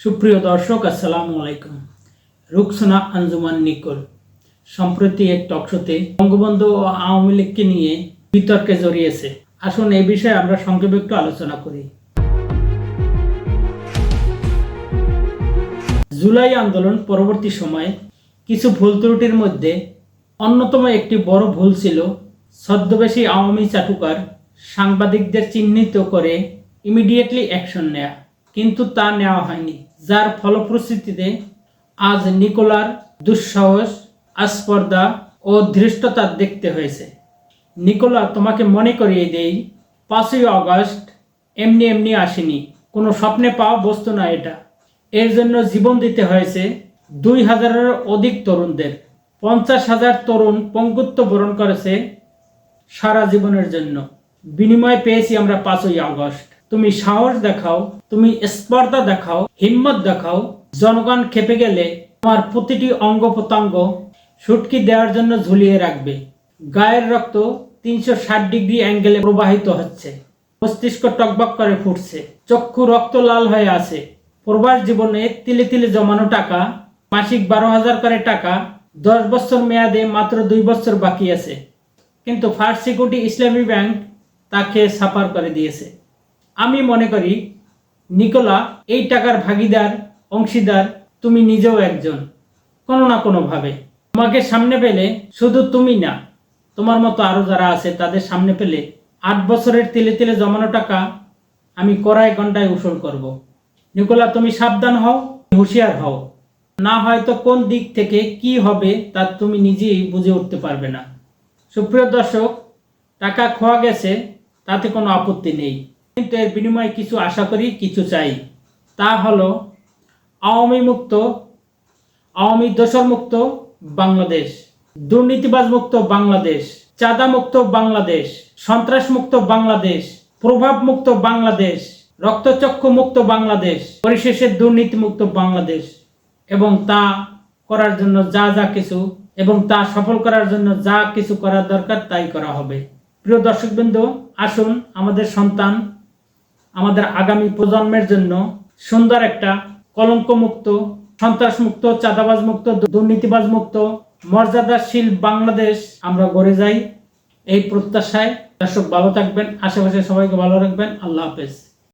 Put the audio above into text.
সুপ্রিয় দর্শক, আসসালামু আলাইকুম। রুকসানা আঞ্জুমান নিকোল। সম্প্রতি এক টকশোতে বঙ্গবন্ধু ও আওয়ামী লীগকে নিয়ে বিতর্কে জড়িয়েছে। আসুন এই বিষয়ে আমরা সংক্ষেপে একটু আলোচনা করি। জুলাই আন্দোলন পরবর্তী সময়ে কিছু ভুল ত্রুটির মধ্যে অন্যতম একটি বড় ভুল ছিল ছদ্মবেশী আওয়ামী চাটুকার সাংবাদিকদের চিহ্নিত করে ইমিডিয়েটলি অ্যাকশন নেয়া। কিন্তু তা নেওয়া হয়নি। যার ফলশ্রুতিতে আজ নিকোলার দুঃসাহস, আস্পর্ধা ও ধৃষ্টতা দেখতে হয়েছে। নিকোলা তোমাকে মনে করিয়ে দেই, পাঁচই আগস্ট এমনি এমনি আসেনি। কোনো স্বপ্নে পাওয়া বস্তু না এটা। এর জন্য জীবন দিতে হয়েছে দুই হাজারের অধিক তরুণদের। পঞ্চাশ হাজার তরুণ পঙ্গুত্ব বরণ করেছে সারা জীবনের জন্য। বিনিময় পেয়েছি আমরা পাঁচই আগস্ট তুমি সাহস দেখাও, তুমি স্পর্ধা দেখাও, হিম্মত দেখাও, জনগণ খেপে গেলে তোমার প্রতিটি অঙ্গ প্রত্যঙ্গ সুটকি দেওয়ার জন্য ঝুলিয়ে রাখবে। গায়ের রক্ত তিনশো ষাট ডিগ্রি অ্যাঙ্গেলে প্রবাহিত হচ্ছে। মস্তিষ্ক টকবক করে ফুটছে। চক্ষু রক্ত লাল হয়ে আছে। প্রবাস জীবনে তিলে তিলে জমানো টাকা, মাসিক বারো হাজার করে টাকা, দশ বছর মেয়াদে মাত্র দুই বছর বাকি আছে। কিন্তু ফার্স্ট সিকিউরিটি ইসলামী ব্যাংক তাকে সাফার করে দিয়েছে। আমি মনে করি, নিকোলা, এই টাকার ভাগিদার, অংশীদার, তুমি নিজেও একজন, কোনো না কোনোভাবে। তোমাকে সামনে পেলে শুধু তুমি না, তোমার মতো আরও যারা আছে, তাদের সামনে পেলে আট বছরের তিলে তিলে জমানো টাকা আমি কড়াই ঘন্টায় উসুল করব। নিকোলা, তুমি সাবধান হও, হুঁশিয়ার হও। না হয়তো কোন দিক থেকে কি হবে, তা তুমি নিজেই বুঝে উঠতে পারবে না। সুপ্রিয় দর্শক, টাকা খোয়া গেছে, তাতে কোনো আপত্তি নেই। এর বিনিময়ে কিছু আশা করি, কিছু চাই। তা হলো আওয়ামী মুক্ত আওয়ামী দোসর মুক্ত বাংলাদেশ দুর্নীতিবাজ মুক্ত বাংলাদেশ চাঁদা মুক্ত বাংলাদেশ সন্ত্রাস মুক্ত বাংলাদেশ প্রভাব মুক্ত বাংলাদেশ রক্তচক্ষু মুক্ত বাংলাদেশ, পরিশেষে দুর্নীতি মুক্ত বাংলাদেশ। এবং তা করার জন্য যা যা কিছু এবং তা সফল করার জন্য যা কিছু করার দরকার তাই করা হবে। প্রিয় দর্শকবৃন্দ, আসুন আমাদের সন্তান আমাদের আগামী প্রজন্মের জন্য সুন্দর একটা কলঙ্ক মুক্ত সন্ত্রাস মুক্ত চাঁদাবাজ মুক্ত দুর্নীতিবাজ মুক্ত মর্যাদাশীল বাংলাদেশ আমরা গড়ে যাই। এই প্রত্যাশায় দর্শক ভালো থাকবেন, আশেপাশে সবাইকে ভালো রাখবেন। আল্লাহ হাফেজ।